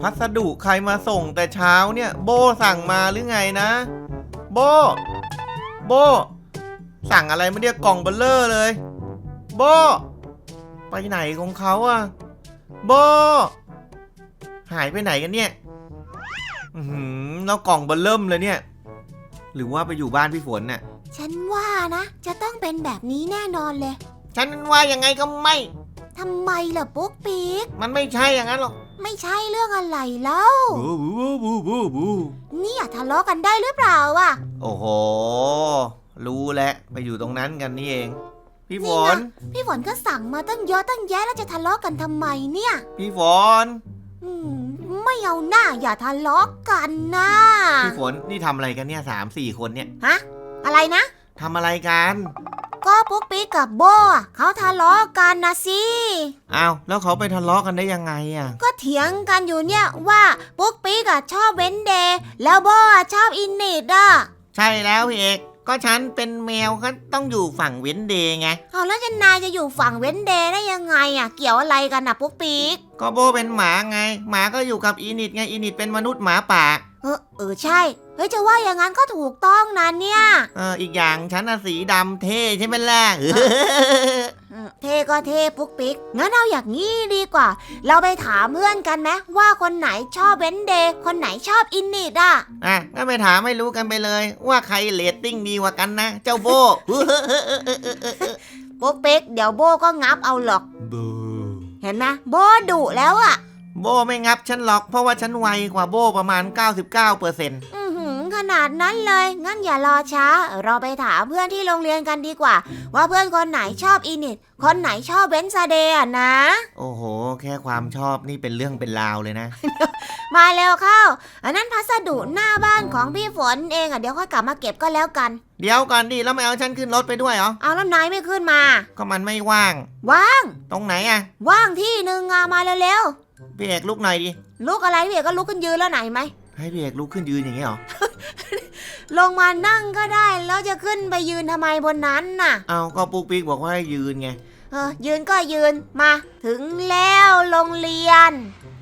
พัสดุใครมาส่งแต่เช้าเนี่ย โบสั่งมาหรือไงนะ โบ โบ สั่งอะไรไม่เรียกกล่องเบลเลอร์เลย โบ ไปไหนของเขาอะโบ หายไปไหนกันเนี่ยอือหือแล้วกล่องเบลเริ่มเลยเนี่ย หรือว่าไปอยู่บ้านพี่ฝนน่ะฉันว่านะ จะต้องเป็นแบบนี้แน่นอนเลย ฉันว่ายังไงก็ไม่ทำไมล่ะปุ๊กปิ๊ก มันไม่ใช่อย่างนั้นหรอก ไม่ใช่เรื่องอะไรแล้วบูบูบูบูบูเนี่ยทะเลาะกันได้หรือเปล่าอะ โอ้โห รู้แล้วไปอยู่ตรงนั้นกันนี่เอง พี่ฝน พี่ฝนก็สั่งมาตั้งเยอะตั้งแยะแล้วจะทะเลาะกันทำไมเนี่ย พี่ฝน อืมไม่เอาหน้าอย่าทะเลาะกันนะพี่ฝนนี่ทำอะไรกันเนี่ยสามสี่คนเนี่ย ฮะ อะไรนะทำอะไรกัน ก็ปุ๊กปิ๊กกับโบอะเขาทะเลาะกันนะสิอ้าวแล้วเขาไปทะเลาะกันได้ยังไงอะ ก็เถียงกันอยู่เนี่ยว่าปุ๊กปิ๊กอะชอบเวนเดย์แล้วโบอะชอบอินนิดอะใช่แล้วพี่เอกก็ฉันเป็นแมวก็ต้องอยู่ฝั่งเว้นเดย์ไง เอาแล้วจะนายจะอยู่ฝั่งเวนเดย์ได้ยังไงอะเกี่ยวอะไรกันนะปุ๊กปิ๊กก็โบเป็นหมาไง หมาก็อยู่กับอีนิดไงอีนิดเป็นมนุษย์หมาป่า เออเออใช่ เฮ้ยจะว่าอย่างนั้นก็ถูกต้องนะเนี่ยเอออีกอย่างฉันน่ะสีดำเท่ใช่ไหมล่ะ อืมเทก็เทปุ๊กปิ๊ก งั้นเอาอย่างนี้ดีกว่า เราไปถามเพื่อนกันไหมว่าคนไหนชอบเวนเดย์คนไหนชอบอินนิดอะ อะก็ไปถามไม่รู้กันไปเลย ว่าใครเรตติ้งดีกว่ากันนะ เจ้าโบ ปุ๊กปิ๊กเดี๋ยวโบก็งับเอาหรอกบูเห็นไหมโบดุแล้วอะ โบไม่งับฉันหรอก เพราะว่าฉันไวกว่าโบประมาณ 99เปอร์เซ็นต์อือหือข นาดนั้นเลย งั้นอย่ารอช้า เราไปถามเพื่อนที่โรงเรียนกันดีกว่า ว่าเพื่อนคนไหนชอบอินิดคนไหนชอบเวนซาเดย์อะนะ โอ้โห แค่ความชอบนี่เป็นเรื่องเป็นราวเลยนะ มาเร็วเข้า อันนั้นพัสดุหน้าบ้านของพี่ฝนเองอะเดี๋ยวค่อยกลับมาเก็บก็แล้วกัน เดี๋ยวก่อนดิแล้วไม่เอาฉันขึ้นรถไปด้วยเหรอ เอาแล้วนายไม่ขึ้นมา ก็มันไม่ว่าง ว่าง ตรงไหนอะว่างที่หนึ่งอะมาเร็วพี่เอกลุกหน่อยดิ ๆลุกอะไรพี่เอกก็ลุกขึ้นยืนแล้วไหนไหม ให้พี่เอกลุกขึ้นยืนอย่างนี้เหรอ ลงมานั่งก็ได้ แล้วจะขึ้นไปยืนทำไมบนนั้นน่ะ เอาก็ปุ๊กปิ๊กบอกว่าให้ยืนไง เออ ยืนก็ยืนมา ถึงแล้วโรงเรียน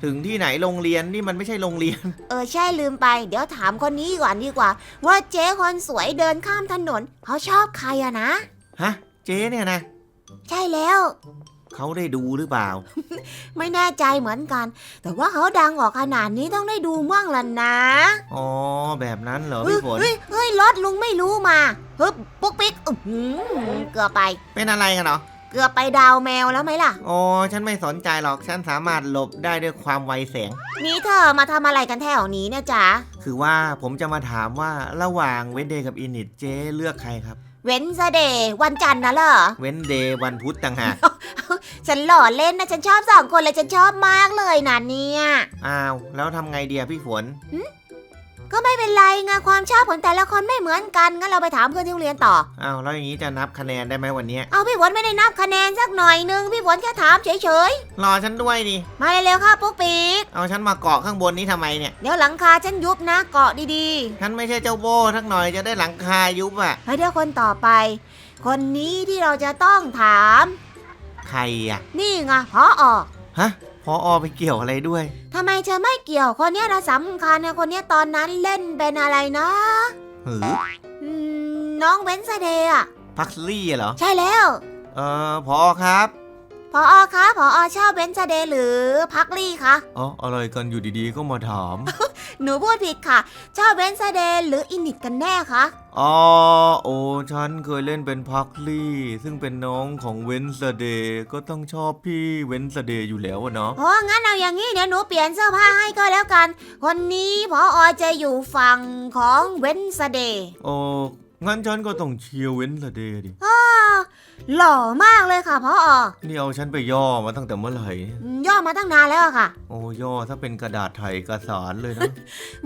ถึงที่ไหนโรงเรียนนี่มันไม่ใช่โรงเรียน เออใช่ลืมไป เดี๋ยวถามคนนี้ก่อนดีกว่า ว่าเจ๊คนสวยเดินข้ามถนนเขาชอบใครอะนะ ฮะ เจ๊เนี่ยนะ ใช่แล้ว เขาได้ดูหรือเปล่า ไม่แน่ใจเหมือนกัน แต่ว่าเขาดังออกขนาดนี้ต้องได้ดูมั่งล่ะนะอ๋อ แบบนั้นเหรอเฮ้ยพี่ฝน เฮ้ยเฮ้ยรถลุงไม่รู้มาฮึบปุ๊กปิ๊กอื้อหือเกือบไป เป็นอะไรกันเหรอ เกือบไปดาวแมวแล้วไหมล่ะโอ้ฉันไม่สนใจหรอก ฉันสามารถหลบได้ด้วยความไวแสง นี่เธอมาทำอะไรกันแถวนี้เนี่ยจ๊ะ คือว่าผมจะมาถามว่าระหว่างเวนเดย์กับอินิตเจ๊เลือกใครครับ เว้นซะเดย์วันจันทร์นะเหรอ เวนเดย์วันพุธต่างหาก ฉันหล่อเล่นนะ ฉันชอบสองคนเลย ฉันชอบมากเลยนะเนี่ย อ้าว แล้วทำไงเดียพี่ฝน ก็ไม่เป็นไรไงความชอบของแต่ละคนไม่เหมือนกันงั้นเราไปถามเพื่อนที่โรงเรียนต่อ อ้าวแล้วอย่างนี้จะนับคะแนนได้ไหมวันเนี้ยเอาพี่ฝนไม่ได้นับคะแนนสักหน่อยนึงพี่ฝนแค่ถามเฉยรอฉันด้วยดิ ๆ มาเร็วๆค่ะปุ๊กปิ๊กเอาฉันมาเกาะข้างบนนี้ทำไมเนี่ย เดี๋ยวหลังคาฉันยุบนะเกาะดีฉันไม่ใช่เจ้าโบทักหน่อยจะได้หลังคายุบอะๆให้เดี๋ยวคนต่อไป คนนี้ที่เราจะต้องถาม ใครอะนี่ไงพอออกฮะ พออไปเกี่ยวอะไรด้วย ทำไมเธอไม่เกี่ยวคนเนี้ยนะสำคัญนะคนเนี้ยตอนนั้นเล่นเป็นอะไรนะหืออืมน้องเวนซเดย์อะพักลี่เหรอ ใช่แล้ว เออพอครับ พออคะพออชอบเวนซเดย์หรือพักลี่คะอ๋ออะไรกันอยู่ดีๆก็มาถามหนูพูดผิดค่ะ ชอบเวนซเดย์หรืออินิดกันแน่คะอ๋อโอ้ฉันเคยเล่นเป็นพักลี่ ซึ่งเป็นน้องของเวนสเดย์ก็ต้องชอบพี่เวนสเดย์อยู่แล้วอะเนาะโอ้งั้นเอาอย่างนี้เดี๋ยวหนูเปลี่ยนเสื้อผ้าให้ก็แล้วกันคนนี้พออจะอยู่ฝั่งของเวนซเดย์โอ้งั้นฉันก็ต้องเชียร์เวนสเดย์ดิ หล่อมากเลยค่ะพออนี่เอาฉันไปย่อมาตั้งแต่เมื่อไหร่เนี่ยย่อมาตั้งนานแล้วอะค่ะ โอ้ย่อถ้าเป็นกระดาษไทยเอกสารเลยนะ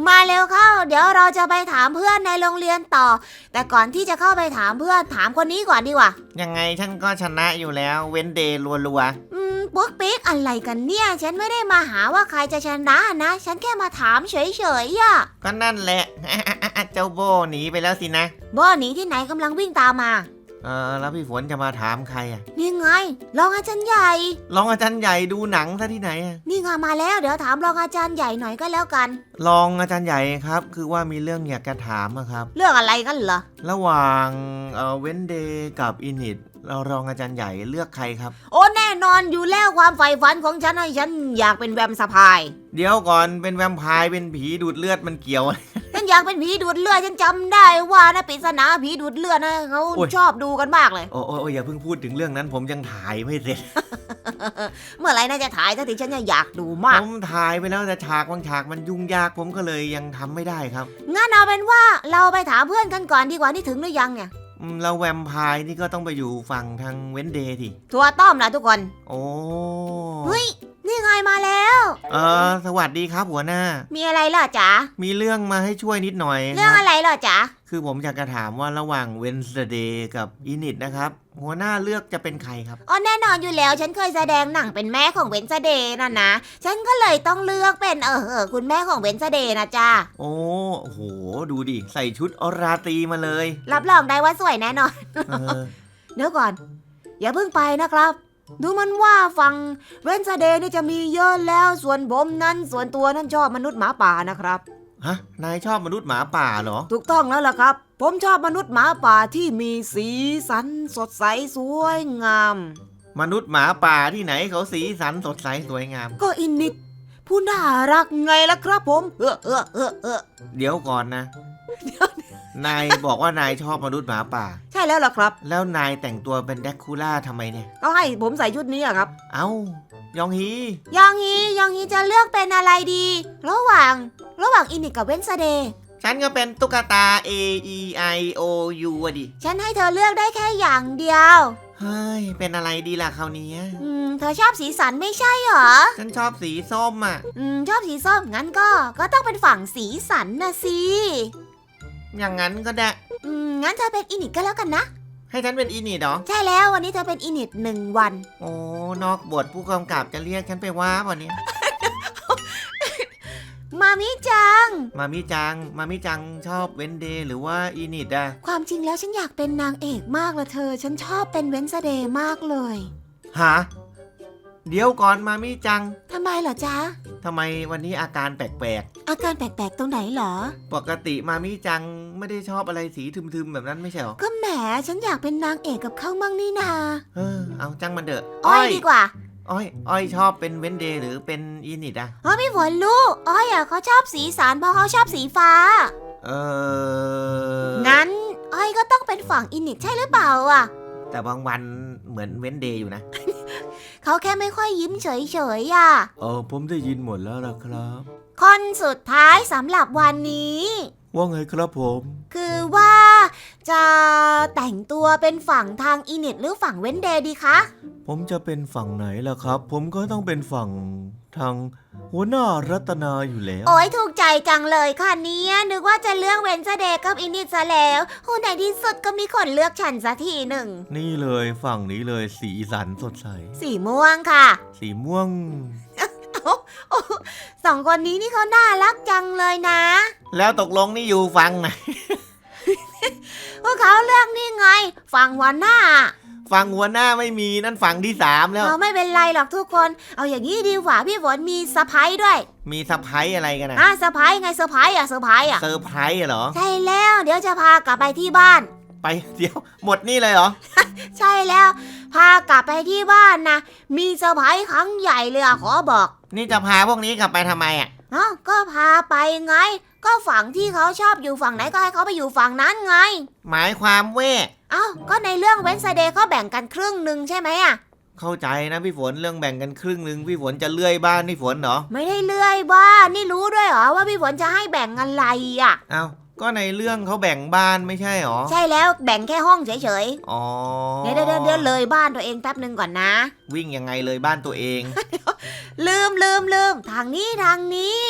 มาเร็วเข้า เดี๋ยวเราจะไปถามเพื่อนในโรงเรียนต่อ แต่ก่อนที่จะเข้าไปถามเพื่อนถามคนนี้ก่อนดีกว่า ยังไงฉันก็ชนะอยู่แล้ว เวนเดย์รัวอืมปุ๊กปิ๊กอะไรกันเนี่ย ฉันไม่ได้มาหาว่าใครจะชนะนะ ฉันแค่มาถามเฉยๆอะๆก็นั่นแหละ เจ้าโบหนีไปแล้วสินะ บ่อหนีที่ไหนกำลังวิ่งตามมา เออแล้วพี่ฝนจะมาถามใครอะนี่ไงรองอาจารย์ใหญ่ลองอาจารย์ใหญ่ดูหนังซะที่ไหนอะนี่ไงมาแล้วเดี๋ยวถามรองอาจารย์ใหญ่หน่อยก็แล้วกันลองอาจารย์ใหญ่ครับ คือว่ามีเรื่องอยากจะถามอะครับ เรื่องอะไรกันเหรอระหว่างเอ่อเวนเดย์กับอินิตเรารองอาจารย์ใหญ่เลือกใครครับ โอ้แน่นอนอยู่แล้วความใฝ่ฝันของฉันให้ฉันอยากเป็นแวมสะพาย เดี๋ยวก่อนเป็นแวมไพร์เป็นผีดูดเลือดมันเกี่ยวอะไร ฉันอยากเป็นผีดูดเลือดฉันจำได้ว่านะปริศนาผีดูดเลือดนะเขาโอ้ย ชอบดูกันมากเลย โอ้โอ้โอ้อย่าเพิ่งพูดถึงเรื่องนั้น ผมยังถ่ายไม่เสร็จ เมื่อไหรน่าจะถ่ายสักทีฉันจะอยากดูมาก ผมถ่ายไปแล้วแต่ฉากบางฉากมันยุ่งยากผมก็เลยยังทำไม่ได้ครับงั้นเอาเป็นว่าเราไปถามเพื่อนกันก่อนดีกว่านี่ถึงหรือยังเนี่ยอืมแล้วแวมไพร์นี่ก็ต้องไปอยู่ฝั่งทางเวนเดย์ทีทัวร์ต้อมนะทุกคน โอ้ เฮ้ย นี่ไงมาแล้ว เออสวัสดีครับหัวหน้า มีอะไรเหรอจ๊ะ มีเรื่องมาให้ช่วยนิดหน่อยเรื่องคอะไรเหรอจ๊ะ คือผมอยากจะถามว่าระหว่างเวนสเดย์กับอินิตนะครับ หัวหน้าเลือกจะเป็นใครครับ อ๋อแน่นอนอยู่แล้วฉันเคยแสดงหนังเป็นแม่ของเวนเดย์น่ะนะ ฉันก็เลยต้องเลือกเป็นเออเออคุณแม่ของเวนเดย์นะจ๊ะ โอ้โห ดูดิ ใส่ชุดอราตรีมาเลยรับรองได้ว่าสวยแน่นอน เออเดี๋ยวก่อน อย่าเพิ่งไปนะครับ ดูมันว่าฟังเวนเดย์นี่จะมีเยอะแล้วส่วนผมนั้นส่วนตัวนั้นชอบมนุษย์หมาป่านะครับ ฮะ นายชอบมนุษย์หมาป่าเหรอ ถูกต้องแล้วล่ะครับ ผมชอบมนุษย์หมาป่าที่มีสีสันสดใสสวยงาม มนุษย์หมาป่าที่ไหนเขาสีสันสดใสสวยงาม ก็อินนิดผู้น่ารักไงล่ะครับผม เออเออเออเออเดี๋ยวก่อนนะ นายบอกว่านายชอบมนุษย์หมาป่า ใช่แล้วล่ะครับ แล้วนายแต่งตัวเป็นแดกคูล่าทำไมเนี่ย ก็ให้ผมใส่ชุดนี้อะครับ เอ้ายองฮียองฮียองฮีจะเลือกเป็นอะไรดี ระหว่าง ระหว่างอินนิดกับเวนเดย์ฉันก็เป็นตุ๊กตา A E I O U อะดิ ฉันให้เธอเลือกได้แค่อย่างเดียว เฮ้ย เป็นอะไรดีล่ะคราวนี้ อืม เธอชอบสีสันไม่ใช่เหรอ ฉันชอบสีส้มอะ อืม ชอบสีส้มงั้นก็ ก็ต้องเป็นฝั่งสีสันนะสิ อย่างนั้นก็ได้ อืมงั้นเธอเป็นอินิตก็แล้วกันนะ ให้ฉันเป็นอินิดเหรอ ใช่แล้ววันนี้เธอเป็นอินิตหนึ่งวัน โอ้นอกบทผู้กำกับจะเรียกฉันไปว่าป่ะเนี่ยมามิจัง มามิจัง มามิจังชอบเวนเดย์หรือว่าอินิดอะความจริงแล้วฉันอยากเป็นนางเอกมากละเธอ ฉันชอบเป็นเวนเดย์มากเลยฮะเดี๋ยวก่อนมามิจังทำ ไมเหรอจ๊ะ ทำไมวันนี้อาการแปลกอาการแปลกๆ ตรงไหนเหรอ ๆ ปกติมามิจังไม่ได้ชอบอะไรสีทึมๆ แบบนั้นไม่ใช่หรอก็แหมฉันอยากเป็นนางเอกกับเขามั่งนี่นาเออเอาจังมันเถอะอ้อยดีกว่าอ้อยอ้อยชอบเป็นเวนเดย์หรือเป็นอินิดอะเพราะพี่ฝนรู้อ้อยอะเขาชอบสีสันเพราะเขาชอบสีฟ้า เอองั้นอ้อยก็ต้องเป็นฝั่งอินิตใช่หรือเปล่าอะ แต่บางวันเหมือนเวนเดย์อยู่นะ เขาแค่ไม่ค่อยยิ้มเฉยๆอะ เออผมได้ยินหมดแล้วล่ะครับ คนสุดท้ายสำหรับวันนี้ ว่าไงครับผม คือว่าจะแต่งตัวเป็นฝั่งทางอินิตหรือฝั่งเว้นเดย์ดีคะ ผมจะเป็นฝั่งไหนล่ะครับ ผมก็ต้องเป็นฝั่ง ทางหัวหน้ารัตนาอยู่แล้ว โอ้ยถูกใจจังเลยค่ะเนี่ยนึกว่าจะเลือกเวนเดย์กับอินิตซะแล้วโอ้ในที่สุดก็มีคนเลือกฉันสักทีหนึ่ง นี่เลยฝั่งนี้เลยสีสันสดใส สีม่วงค่ะ สีม่วงสองคนนี้นี่เขาน่ารักจังเลยนะ แล้วตกลงนี่อยู่ฝั่งไหน พวกเขาเลือกนี่ไง ฝั่งหัวหน้า ฝั่งหัวหน้าไม่มีนั่นฝั่งที่สามแล้วเราไม่เป็นไรหรอกทุกคน เอาอย่างนี้ดีกว่าพี่ฝนมีสะพ้ายด้วยมีสะพายอะไรกันนะอะสะพ้ายไงสะพ้ายอะสะพ้ายอะเซอร์ไพรส์เหรอ ใช่แล้วเดี๋ยวจะพากลับไปที่บ้าน ไปเดี๋ยวหมดนี่เลยเหรอ ใช่แล้ว พากลับไปที่บ้านนะมีเซอร์ไพรส์ครั้งใหญ่เลยอะขอบอกนี่จะพาพวกนี้กลับไปทำไมอะ เอ้าก็พาไปไง ก็ฝั่งที่เขาชอบอยู่ฝั่งไหนก็ให้เขาไปอยู่ฝั่งนั้นไง หมายความเว่เอ้า ก็ในเรื่องเวนสเดย์เขาแบ่งกันครึ่งหนึ่งใช่ไหมอะเข้าใจนะพี่ฝนเรื่องแบ่งกันครึ่งหนึ่งพี่ฝนจะเลื่อยบ้านพี่ฝนเหรอไม่ได้เลื่อยบ้านนี่รู้ด้วยเหรอว่าพี่ฝนจะให้แบ่งอะไรอะเอ้าก็ในเรื่องเขาแบ่งบ้านไม่ใช่เหรอใช่แล้วแบ่งแค่ห้องเฉยอ๋อๆเดี๋ยวเดี๋ยวเดี๋ยวเลยบ้านตัวเองแป๊บหนึ่งก่อนนะ วิ่งยังไงเลยบ้านตัวเอง ลืมลืมลืมทางนี้ทางนี้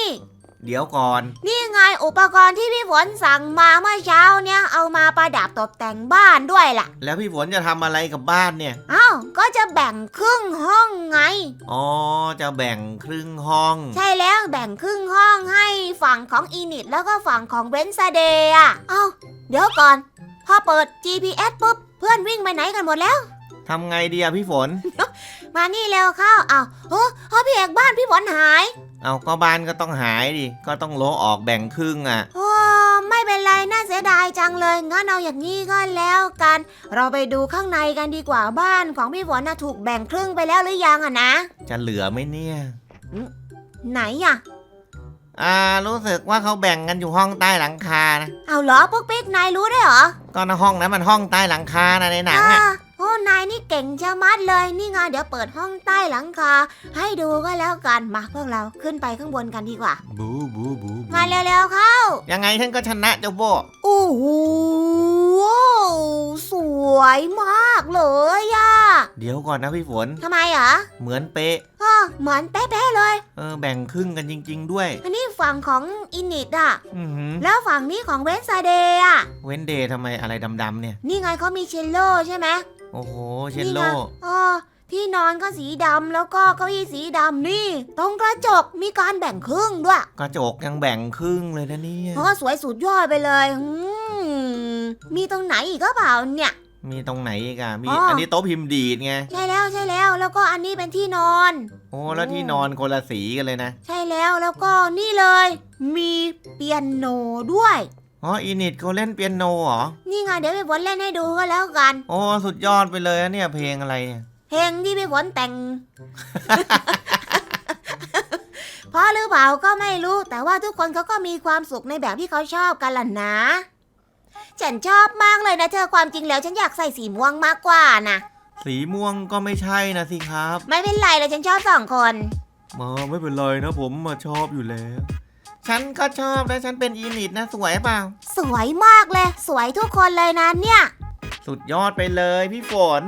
เดี๋ยวก่อน นี่ไงอุปกรณ์ที่พี่ฝนสั่งมาเมื่อเช้าเนี่ยเอามาประดับตกแต่งบ้านด้วยล่ะ แล้วพี่ฝนจะทำอะไรกับบ้านเนี่ย เอ้าก็จะแบ่งครึ่งห้องไง อ๋อ จะแบ่งครึ่งห้อง ใช่แล้วแบ่งครึ่งห้องให้ฝั่งของอีนิตแล้วก็ฝั่งของเวนซาเดย์อะ เอ้าเดี๋ยวก่อน พอเปิด GPS ปุ๊บเพื่อนวิ่งไปไหนกันหมดแล้ว ทำไงดีอะพี่ฝน มานี่เร็วเข้าเอาโอ้โอ้พี่เอกบ้านพี่ฝนหาย เอาก็บ้านก็ต้องหายดิ ก็ต้องโละออกแบ่งครึ่งอะโอ้ไม่เป็นไรน่าเสียดายจังเลย งั้นเอาอย่างนี้ก็แล้วกัน เราไปดูข้างในกันดีกว่าบ้านของพี่ฝนน่ะถูกแบ่งครึ่งไปแล้วหรือยังอะนะ จะเหลือไหมเนี่ย ไหนอะอ่ารู้สึกว่าเขาแบ่งกันอยู่ห้องใต้หลังคานะ เอาเหรอปุ๊กปิ๊กนายรู้ได้วยเหรอ ก็ในห้องนั้นมันห้องใต้หลังคานะในหนังอะอ่าโอ้นายนี่เก่งชะมัดเลย นี่ไงเดี๋ยวเปิดห้องใต้หลังคา ให้ดูก็แล้วกันมาพวกเราขึ้นไปข้างบนกันดีกว่า บูบูบูบูมาเร็วๆเข้า ยังไงฉันก็ชนะเจ้าโบโอ้โหสวยมากเลยอะเดี๋ยวก่อนนะพี่ฝน ทำไมเหรอเหมือนเป๊ะ เออเหมือนเป๊ะๆเลย เออแบ่งครึ่งกันจริง ๆ ด้วย อันนี้ฝั่งของอินิดอะอือหือแล้วฝั่งนี้ของเวนซาเดย์อะเว้นเดย์ทำไมอะไรดำๆเนี่ย นี่ไงเขามีเชลโลใช่ไหม โอ้โหเชลโลนี่ไงอ๋อที่นอนก็สีดำแล้วก็เก้าอี้สีดำนี่ ตรงกระจกมีการแบ่งครึ่งด้วยกระจกยังแบ่งครึ่งเลยนะเนี่ยเพราะว่าสวยสุดยอดไปเลยอืมมีตรงไหนอีกก็เปล่าเนี่ย มีตรงไหนอีกอะมีอ๋ออั อันนี้โต๊ะพิมพ์ดีดไงใช่แล้วใช่แล้ว แล้วก็อันนี้เป็นที่นอน โอ้แล้วที่นอนคนละสีกันเลยนะ ใช่แล้วแล้วก็นี่เลย มีเปียโนด้วย อ๋ออีนิดเขาเล่นเปียโนเหรอ นี่ไงเดี๋ยวพี่ฝนเล่นให้ดูก็แล้วกัน โอ้สุดยอดไปเลยอะเนี่ยเพลงอะไรเนี่ยเพลงที่พี่ฝนแต่ง เพราะหรือเปล่าก็ไม่รู้ แต่ว่าทุกคนเขาก็มีความสุขในแบบที่เขาชอบกันล่ะนะ ฉันชอบมากเลยนะเธอความจริงแล้วฉันอยากใส่สีม่วงมากกว่านะ สีม่วงก็ไม่ใช่นะสิครับไม่เป็นไรเลยฉันชอบสองคน มาไม่เป็นไรนะผมมาชอบอยู่แล้ว ฉันก็ชอบนะฉันเป็นอีนิดนะสวยเปล่า สวยมากเลย สวยทุกคนเลยนะเนี่ย สุดยอดไปเลยพี่ฝน